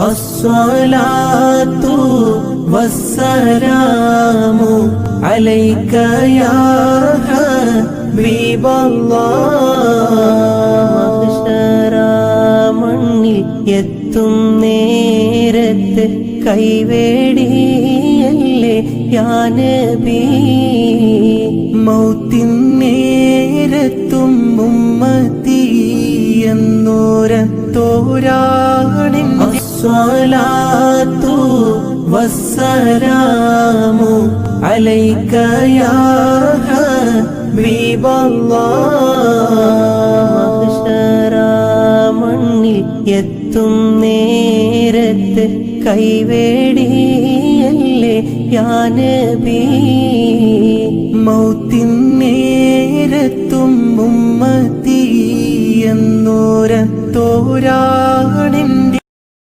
الصلاة والسلام عليك يا حبيب മണ്ണിൽ എത്തും നേരത്ത് കൈവേടിയല്ലേ യാനബി മൗത്തിൻ നേരത്തും ഉമ്മത്തി എന്നോരത്തോരാണിൻ അസ്വലാത്തു വസ്സലാമു അലൈക യാ ഹബീബല്ലാഹ് മണ്ണിൽ എത്തും നേരത്ത് കൈവേടിയല്ലേ യാനബി മൗത്തിൻ നേരത്തും മുമ്മത്തി എന്നോരത്തോരാ